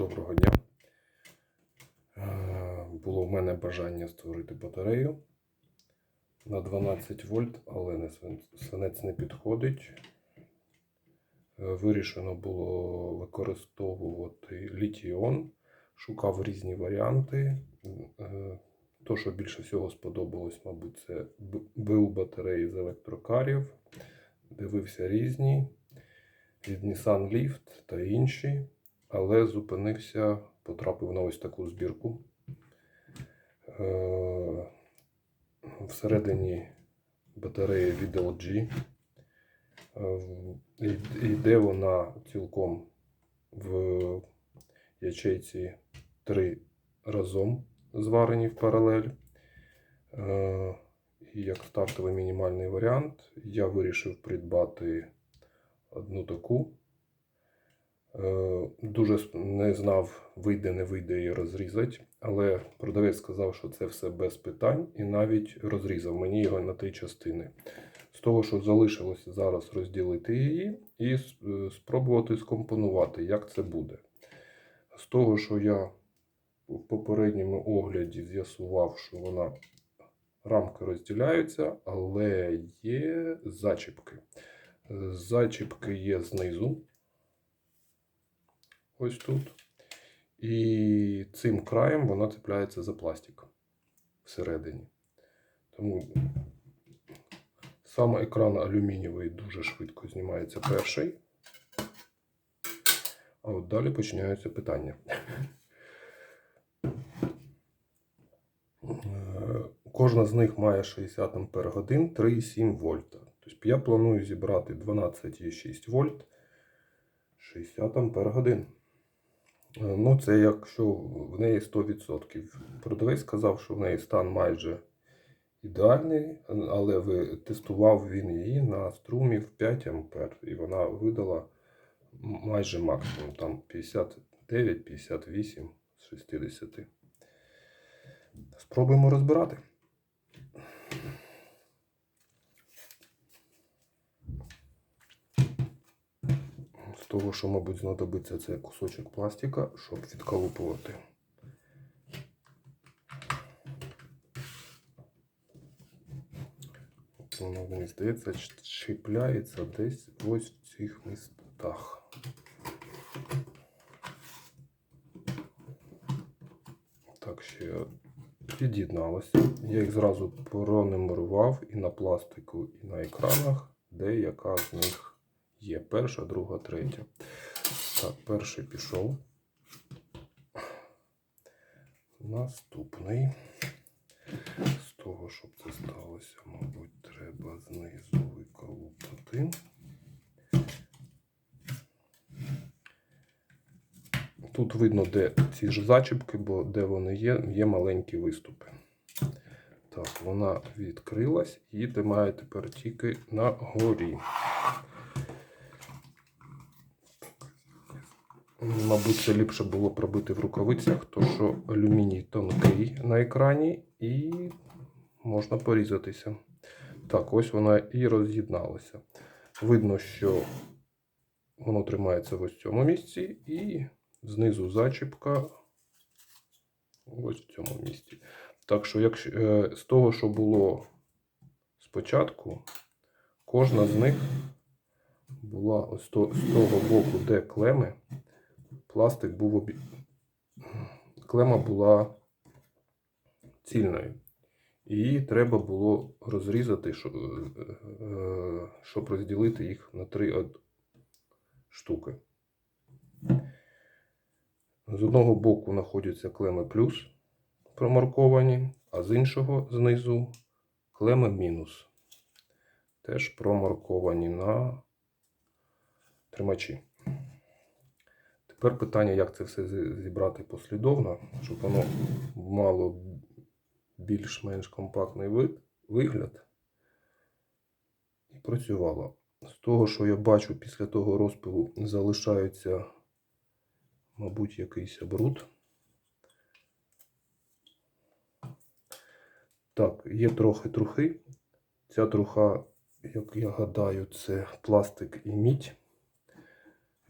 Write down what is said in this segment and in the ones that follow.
Доброго дня. Е, Було в мене бажання створити батарею на 12 вольт, але не свинець не підходить. Е, Вирішено було використовувати літіон. Шукав різні варіанти. Е, То, що більше всього сподобалось, мабуть, це Б- БУ батареї з електрокарів. Дивився різні від Nissan Leaf та інші але зупинився, потрапив на ось таку збірку. Е, Всередині батареї від LG. Е, Йде вона цілком в ячейці три разом зварені в паралель. Е, І як стартовий мінімальний варіант, я вирішив придбати одну таку. Е, Дуже не знав, вийде, не вийде її розрізати, але продавець сказав, що це все без питань, і навіть розрізав мені його на три частини. З того, що залишилося зараз розділити її і е, спробувати скомпонувати, як це буде. З того, що я в попередньому огляді з'ясував, що вона рамки розділяються, але є зачіпки. Е, Зачіпки є знизу ось тут. І цим краєм вона цепляється за пластик всередині. Тому сам екран алюмінієвий дуже швидко знімається перший. А от далі починаються питання. Е, Кожна з них має 60 Ампер годин, 3,7 вольта. Тобто я планую зібрати 12,6 вольт, 60 Ампер годин. Е, Ну, це якщо в неї 100%. Продавець сказав, що в неї стан майже ідеальний, але ви тестував він її на струмі в 5 ампер, і вона видала майже максимум, там 59-58 з 60. Спробуємо розбирати. З того, що, мабуть, знадобиться це кусочок пластика, щоб відколупувати. Воно, мені здається, чіпляється десь ось в цих містах. Так, ще під'єдналося. Я їх зразу пронумерував і на пластику, і на екранах, де яка з них є. Перша, друга, третя. Так, перший пішов. Наступний. З того, щоб це сталося, мабуть, треба знизу виколупати. Тут видно, де ці ж зачіпки, бо де вони є, є маленькі виступи. Так, вона відкрилась і тримає тепер тільки на горі. Мабуть, це ліпше було пробити в рукавицях, тому що алюміній тонкий на екрані і можна порізатися. Так, ось вона і роз'єдналася. Видно, що воно тримається в ось цьому місці, і знизу зачіпка ось в цьому місці. Так що, якщо е, з того, що було спочатку, кожна з них була ось з того боку, де клеми, пластик був обі... клема була цільною. Її треба було розрізати, щоб, е, щоб розділити їх на три штуки. З одного боку знаходяться клеми плюс промарковані, а з іншого знизу клеми мінус. Теж промарковані на тримачі. Тепер питання, як це все зібрати послідовно, щоб воно мало більш-менш компактний вид, вигляд і працювало. З того, що я бачу після того розпилу, залишається, мабуть, якийсь бруд. Так, є трохи трухи. Ця труха, як я гадаю, це пластик і мідь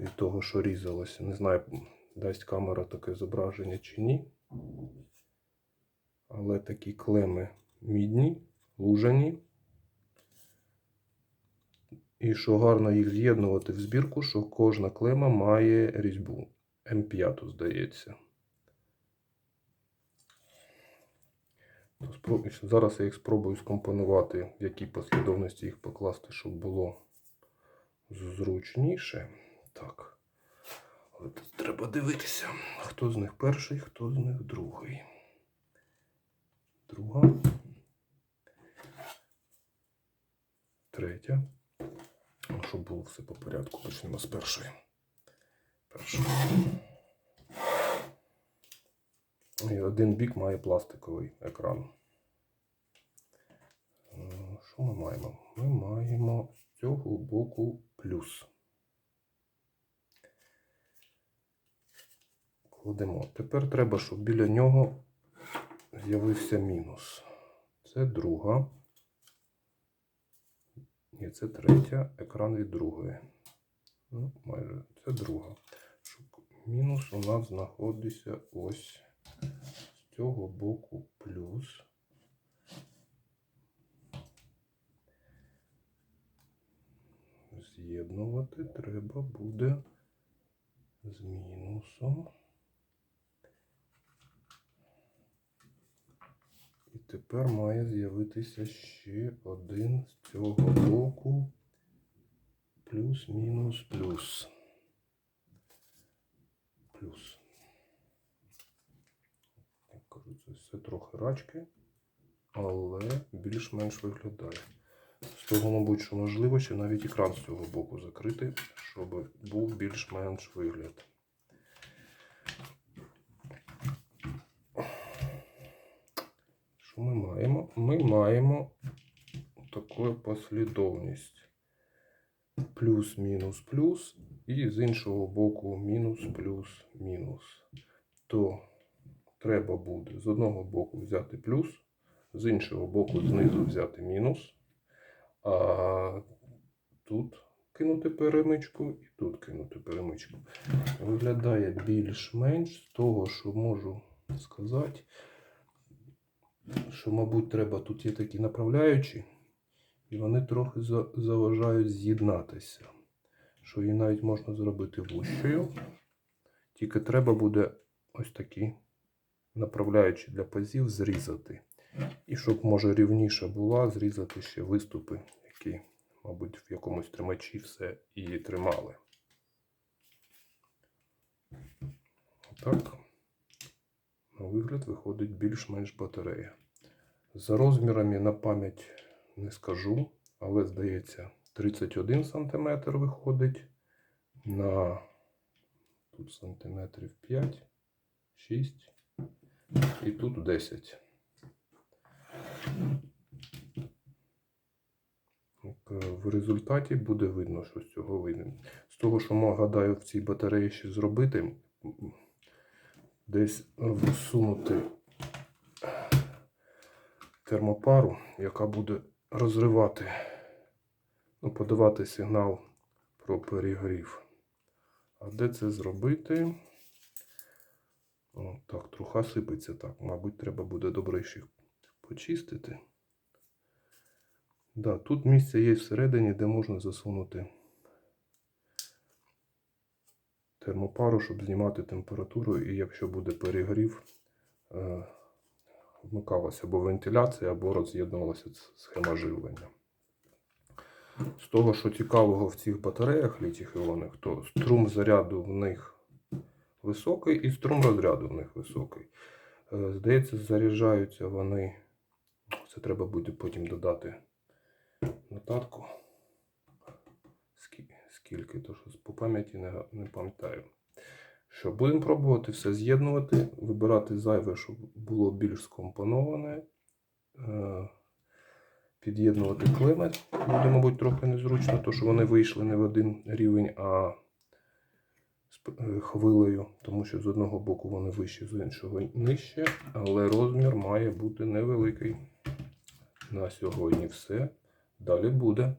від того, що різалося. Не знаю, дасть камера таке зображення чи ні. Але такі клеми мідні, лужані. І що гарно їх з'єднувати в збірку, що кожна клема має різьбу. М5, здається. Зараз я їх спробую скомпонувати, в якій послідовності їх покласти, щоб було зручніше. Так. Але тут треба дивитися, хто з них перший, хто з них другий. Друга. Третя. Ну, Щоб було все по порядку, почнемо з першої. Першої. І один бік має пластиковий екран. Е, Що ми маємо? Ми маємо з цього боку плюс. Кладемо. Тепер треба, щоб біля нього з'явився мінус. Це друга. Ні, це третя, екран від другої. Ну, майже це друга. Щоб мінус у нас знаходиться ось з цього боку плюс. З'єднувати треба буде з мінусом. І тепер має з'явитися ще один з цього боку. Плюс, мінус, плюс. Плюс. Як кажу, це все трохи рачки, але більш-менш виглядає. З того, мабуть, що можливо, ще навіть екран з цього боку закрити, щоб був більш-менш вигляд. Ми маємо? Ми маємо таку послідовність. Плюс, мінус, плюс, і з іншого боку мінус, плюс, мінус. То треба буде з одного боку взяти плюс, з іншого боку знизу взяти мінус, а тут кинути перемичку і тут кинути перемичку. Виглядає більш-менш з того, що можу сказати що, мабуть, треба тут є такі направляючі, і вони трохи заважають з'єднатися. Що її навіть можна зробити вущою. Тільки треба буде ось такі направляючі для пазів зрізати. І щоб, може, рівніша була, зрізати ще виступи, які, мабуть, в якомусь тримачі все і тримали. Отак на вигляд виходить більш-менш батарея. За розмірами на пам'ять не скажу, але здається 31 см виходить на тут сантиметрів 5, 6 і тут 10. Е, В результаті буде видно, що з цього вийде. З того, що ми гадаю в цій батареї ще зробити, десь всунути термопару, яка буде розривати, ну, подавати сигнал про перегрів. А де це зробити? О, так, труха сипеться так. Мабуть, треба буде добре їх почистити. Да, тут місце є всередині, де можна засунути термопару, щоб знімати температуру, і якщо буде перегрів, е, вмикалася або вентиляція, або роз'єднувалася схема живлення. З того, що цікавого в цих батареях літіх іонних, то струм заряду в них високий і струм розряду в них високий. Е, Здається, заряджаються вони. Це треба буде потім додати нотатку. Скі- Скільки, то що по пам'яті не, не пам'ятаю. Що, будемо пробувати все з'єднувати, вибирати зайве, щоб було більш скомпоноване. Е, Під'єднувати клеми. Буде, мабуть, трохи незручно, то що вони вийшли не в один рівень, а з е, хвилею, тому що з одного боку вони вищі, з іншого нижче, але розмір має бути невеликий. На сьогодні все. Далі буде.